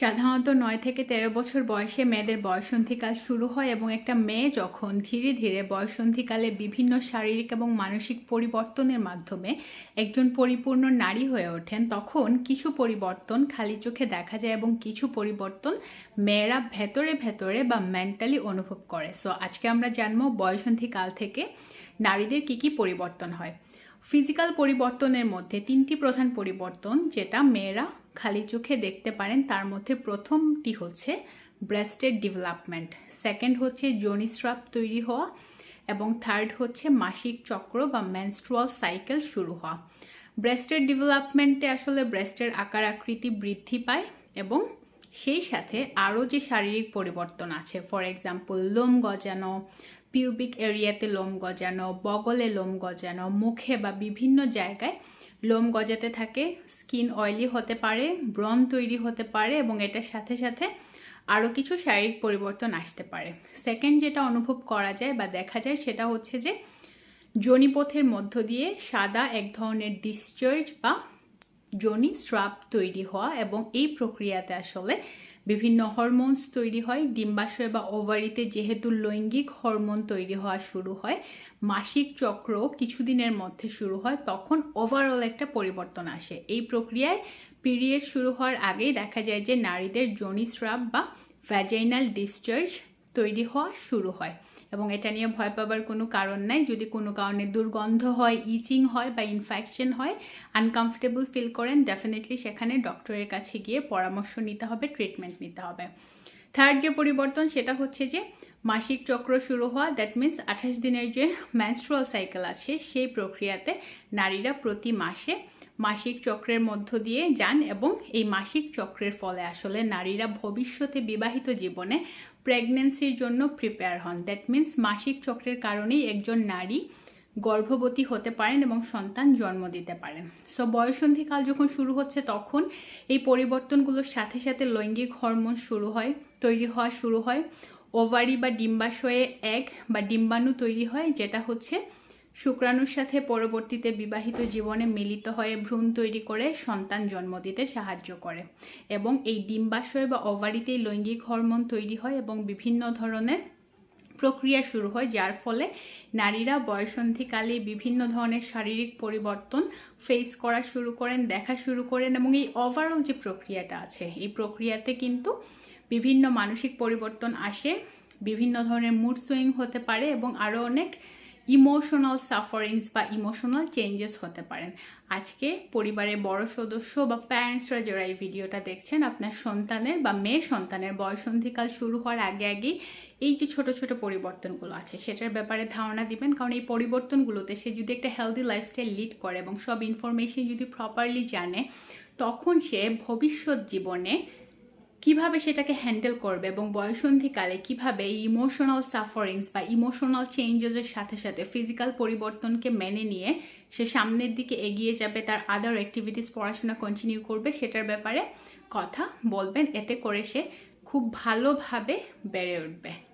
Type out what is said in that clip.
সাধারণত নয় থেকে তেরো বছর বয়সে মেয়েদের বয়সন্ধিকাল শুরু হয় এবং একটা মেয়ে যখন ধীরে ধীরে বয়সন্ধিকালে বিভিন্ন শারীরিক এবং মানসিক পরিবর্তনের মাধ্যমে একজন পরিপূর্ণ নারী হয়ে ওঠেন, তখন কিছু পরিবর্তন খালি চোখে দেখা যায় এবং কিছু পরিবর্তন মেয়েরা ভেতরে ভেতরে বা মেন্টালি অনুভব করে। সো আজকে আমরা জানব বয়সন্ধিকাল থেকে নারীদের কি কি পরিবর্তন হয়। ফিজিক্যাল পরিবর্তনের মধ্যে তিনটি প্রধান পরিবর্তন, যেটা মেয়েরা খালি চোখে দেখতে পারেন, তার মধ্যে প্রথমটি হচ্ছে ব্রেস্টের ডেভেলপমেন্ট সেকেন্ড হচ্ছে জনিস্রাপ তৈরি হওয়া, এবং থার্ড হচ্ছে মাসিক চক্র বা মেনস্ট্রুয়াল সাইকেল শুরু হওয়া। ব্রেস্টের ডেভেলপমেন্টে আসলে ব্রেস্টের আকার আকৃতি বৃদ্ধি পায়, এবং সেই সাথে আরও যে শারীরিক পরিবর্তন আছে ফর এক্সাম্পল লোম গজানো পিউবিক এরিয়াতে লোম গজানো, বগলে লোম গজানো, মুখে বা বিভিন্ন জায়গায় লোম গজাতে থাকে। স্কিন অয়েলি হতে পারে, ব্রণ তৈরি হতে পারে এবং এটার সাথে সাথে আরও কিছু শারীরিক পরিবর্তন আসতে পারে। সেকেন্ড যেটা অনুভব করা যায় বা দেখা যায় সেটা হচ্ছে যে, জনিপথের মধ্য দিয়ে সাদা এক ধরনের ডিসচার্জ বা জনি স্রাব তৈরি হওয়া এবং এই প্রক্রিয়াতে আসলে বিভিন্ন হরমোনস তৈরি হয়। ডিম্বাশয় বা ওভারিতে যেহেতু লৈঙ্গিক হরমোন তৈরি হওয়া শুরু হয়, মাসিক চক্র কিছুদিনের মধ্যে শুরু হয়, তখন ওভারঅল একটা পরিবর্তন আসে। এই প্রক্রিয়ায় পিরিয়ড শুরু হওয়ার আগেই দেখা যায় যে নারীদের জনিস্রাব বা ভ্যাজাইনাল ডিসচার্জ তৈরি হওয়া শুরু হয়। এবং এটা নিয়ে ভয় পাবার কোনো কারণ নাই। যদি কোনো কারণে দুর্গন্ধ হয় ইচিং হয় বা ইনফেকশন হয় আনকমফোর্টেবল ফিল করেন ডেফিনেটলি সেখানে ডক্টরের কাছে গিয়ে পরামর্শ নিতে হবে ট্রিটমেন্ট নিতে হবে। থার্ড যে পরিবর্তন, সেটা হচ্ছে যে মাসিক চক্র শুরু হওয়া দ্যাট মিন্স আঠাশ দিনের যে ম্যানস্ট্রুয়াল সাইকেল আছে, সেই প্রক্রিয়াতে নারীরা প্রতি মাসে মাসিক চক্রের মধ্য দিয়ে যান এবং এই মাসিক চক্রের ফলে আসলে নারীরা ভবিষ্যতে বিবাহিত জীবনে প্রেগনেন্সির জন্য প্রিপেয়ার হন। দ্যাট মিন্স মাসিক চক্রের কারণেই একজন নারী গর্ভবতী হতে পারেন এবং সন্তান জন্ম দিতে পারেন। সো বয়সন্ধিকাল যখন শুরু হচ্ছে, তখন এই পরিবর্তনগুলোর সাথে সাথে লৈঙ্গিক হরমোন শুরু হয়, তৈরি হওয়া শুরু হয়। ওভারি বা ডিম্বাশয়ে এক বা ডিম্বাণু তৈরি হয়, যেটা হচ্ছে শুক্রাণুর সাথে পরবর্তীতে বিবাহিত জীবনে মিলিত হয়ে ভ্রূণ তৈরি করে সন্তান জন্ম দিতে সাহায্য করে এবং এই ডিম্বাশয় বা ওভারিতেই লৈঙ্গিক হরমোন তৈরি হয় এবং বিভিন্ন ধরনের প্রক্রিয়া শুরু হয়, যার ফলে নারীরা বয়সন্ধিকালে বিভিন্ন ধরনের শারীরিক পরিবর্তন ফেস করা শুরু করেন, দেখা শুরু করেন এবং এই ওভারঅল যে প্রক্রিয়াটা আছে, এই প্রক্রিয়াতে কিন্তু বিভিন্ন মানসিক পরিবর্তন আসে, বিভিন্ন ধরনের মুড সুইং হতে পারে এবং আরও অনেক ইমোশনাল সাফারিংস বা ইমোশনাল চেঞ্জেস হতে পারেন। আজকে পরিবারের বড় সদস্য বা প্যারেন্টসরা যারা এই ভিডিওটা দেখছেন, আপনার সন্তানের বা মেয়ে সন্তানের বয়সন্ধিকাল শুরু হওয়ার আগে আগেই এই যে ছোট ছোট পরিবর্তনগুলো আছে, সেটার ব্যাপারে ধারণা দিবেন। কারণ এই পরিবর্তনগুলোতে সে যদি একটা হেলদি লাইফস্টাইল লিড করে এবং সব ইনফরমেশন যদি প্রপারলি জানে, তখন সে ভবিষ্যৎ জীবনে কীভাবে সেটাকে হ্যান্ডেল করবে এবং বয়সন্ধিকালে কীভাবে ইমোশনাল সাফারিংস বা ইমোশনাল চেঞ্জেসের সাথে সাথে ফিজিক্যাল পরিবর্তনকে মেনে নিয়ে সে সামনের দিকে এগিয়ে যাবে, তার আদার অ্যাক্টিভিটিস পড়াশোনা কন্টিনিউ করবে, সেটার ব্যাপারে কথা বলবেন। এতে করে সে খুব ভালোভাবে বেড়ে উঠবে।